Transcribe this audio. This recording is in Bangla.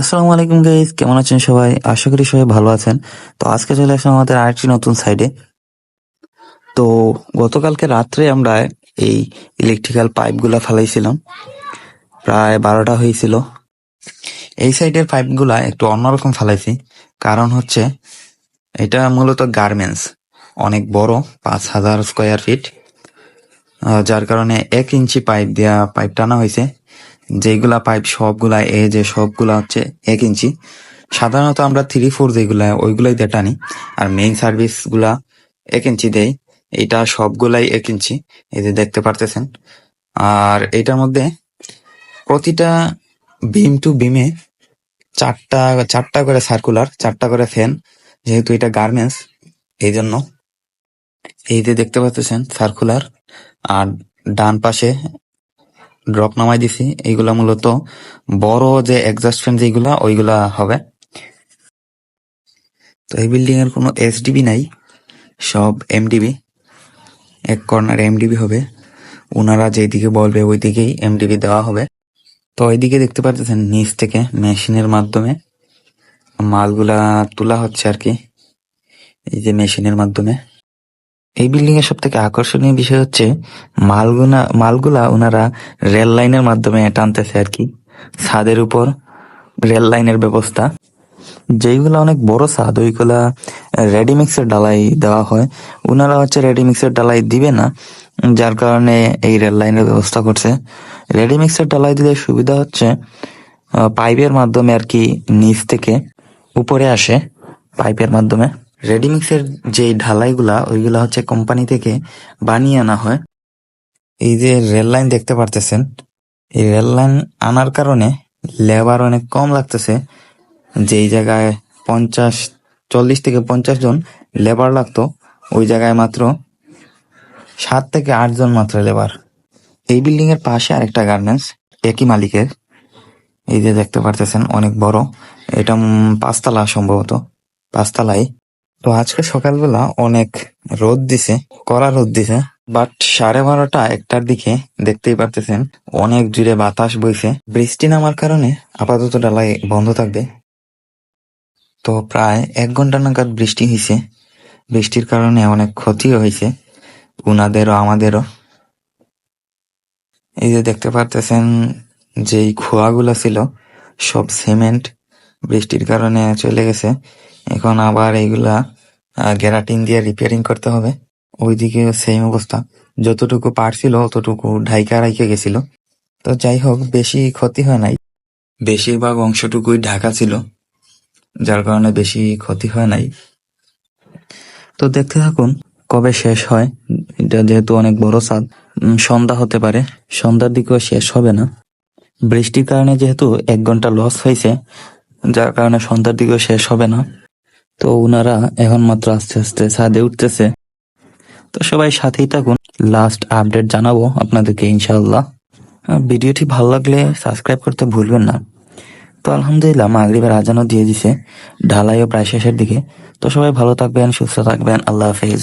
আসসালামু আলাইকুম গাইজ কেমন আছেন সবাই? আশা করি সবাই ভালো আছেন। তো আজকে চলে আসলাম আমাদের আরেকটি নতুন সাইডে তো গতকালকে রাত্রে আমরা এই ইলেকট্রিক্যাল পাইপগুলা ফেলাইছিলাম। প্রায় বারোটা হয়েছিল। এই সাইডের পাইপগুলা একটু অন্যরকম ফেলাইছি। কারণ হচ্ছে, এটা মূলত গার্মেন্টস অনেক বড়, পাঁচ হাজার স্কোয়ার ফিট যার কারণে এক ইঞ্চি পাইপ দেওয়া পাইপ টানা হয়েছে। যেগুলা পাইপ সবগুলা এ, যে সবগুলা হচ্ছে এক ইঞ্চি। সাধারণত আমরা থ্রি ফোর যেগুলা, ওইগুলাই দিয়ে টানি। আর মেইন সার্ভিসগুলা এক ইঞ্চি দেয় এটা সবগুলাই এক ইঞ্চি, এই যে দেখতে পারতেছেন। আর এটার মধ্যে প্রতিটা বিম টু বিমে চারটা চারটা করে সার্কুলার চারটা করে ফ্যান যেহেতু এটা গার্মেন্টস এই জন্য এই যে দেখতে পাচ্ছেন সার্কুলার আর ডান পাশে ড্রপ নামাই দিছি, এইগুলা মূলত বড় যে এক্সস্ট ফ্যান যেগুলা ওইগুলা হবে। তো এই বিল্ডিং এর কোনো এসডিবি নাই, সব এমডিবি এক কর্নার এমডিবি হবে ওনারা যেদিকে বলবে ওই দিকেই এমডিবি দেওয়া হবে। তো এইদিকে দেখতে পাচ্ছেন নিচ থেকে মেশিনের মাধ্যমে মালগুলা তোলা হচ্ছে আর কি, এই যে মেশিনের মাধ্যমে। এই বিল্ডিং এর সব থেকে আকর্ষণীয় বিষয় হচ্ছে মালগুনা, মালগুলা ওনারা রেল লাইনের মাধ্যমে টানতেছে আর কি। ছাদের উপর রেল লাইনের ব্যবস্থা। যেইগুলা অনেক বড় ছাদ, ওইগুলা রেডিমিক্সের ডালাই দেওয়া হয়। ওনারা হচ্ছে রেডিমিক্সের ডালাই দিবে না, যার কারণে এই রেল লাইনের ব্যবস্থা করছে। রেডিমিক্সের ডালাই দিলে সুবিধা হচ্ছে পাইপের মাধ্যমে আর কি নিচ থেকে উপরে আসে, পাইপের মাধ্যমে। রেডিমিক্সের যে ঢালাইগুলা, ওইগুলা হচ্ছে কোম্পানি থেকে বানিয়ে আনা হয়। এই যে রেল লাইন দেখতে পারতেছেন, এই রেল লাইন আনার কারণে লেবার অনেক কম লাগতেছে। যেই জায়গায় পঞ্চাশ, চল্লিশ থেকে পঞ্চাশ জন লেবার লাগতো, ওই জায়গায় মাত্র সাত থেকে আট জন মাত্র লেবার। এই বিল্ডিং এর পাশে আরেকটা গার্মেন্টস, একই মালিকের। এই যে দেখতে পারতেছেন, অনেক বড়। এটা পাঁচতলা সম্ভবত পাঁচতলাই তো আজকে সকালবেলা অনেক রোদ দিছে, কড়া রোদ দিছে বাট সাড়ে বারোটা একটার দিকে দেখতেই পারতেছেন, অনেক জুড়ে বাতাস বইছে। বৃষ্টি নামার কারণে আপাতত ডালাই বন্ধ থাকবে। তো প্রায় এক ঘণ্টা নাগাদ বৃষ্টি হয়েছে বৃষ্টির কারণে অনেক ক্ষতিও হয়েছে উনাদেরও, আমাদেরও। এই যে দেখতে পারতেছেন, যেই খোয়াগুলো ছিল, সব সিমেন্ট, বৃষ্টির কারণে চলে গেছে। এখন আবার এইগুলা গ্যারাটিন দিয়ে রিপেয়ারিং করতে হবে। ওইদিকে সেম অবস্থা। যতটুকু পারছিল অতটুকু ঢাইকা রাইকে গেছিল। তো যাই হোক বেশি ক্ষতি হয় নাই। বেশিরভাগ অংশটুকুই ঢাকা ছিল যার কারণে বেশি ক্ষতি হয় নাই। তো দেখতে থাকুন কবে শেষ হয়। এটা যেহেতু অনেক বড় উম, সন্ধ্যা হতে পারে। সন্ধ্যার দিকেও শেষ হবে না। বৃষ্টির কারণে যেহেতু এক ঘণ্টা লস হয়েছে যার কারণে সন্ধ্যার দিকেও শেষ হবে না। তো ওনারা এখন মাত্র আস্তে আস্তে ছাদে উঠতেছে। তো সবাই সাথেই থাকুন। লাস্ট আপডেট জানাব আপনাদেরকে ইনশাল্লাহ ভিডিওটি ভালো লাগলে সাবস্ক্রাইব করতে ভুলবেন না। তো আলহামদুলিল্লাহ, মাগরিবের আজানও দিয়ে দিছে। ঢালাই ও প্রায় শেষের দিকে। তো সবাই ভালো থাকবেন, সুস্থ থাকবেন। আল্লাহ হাফেজ।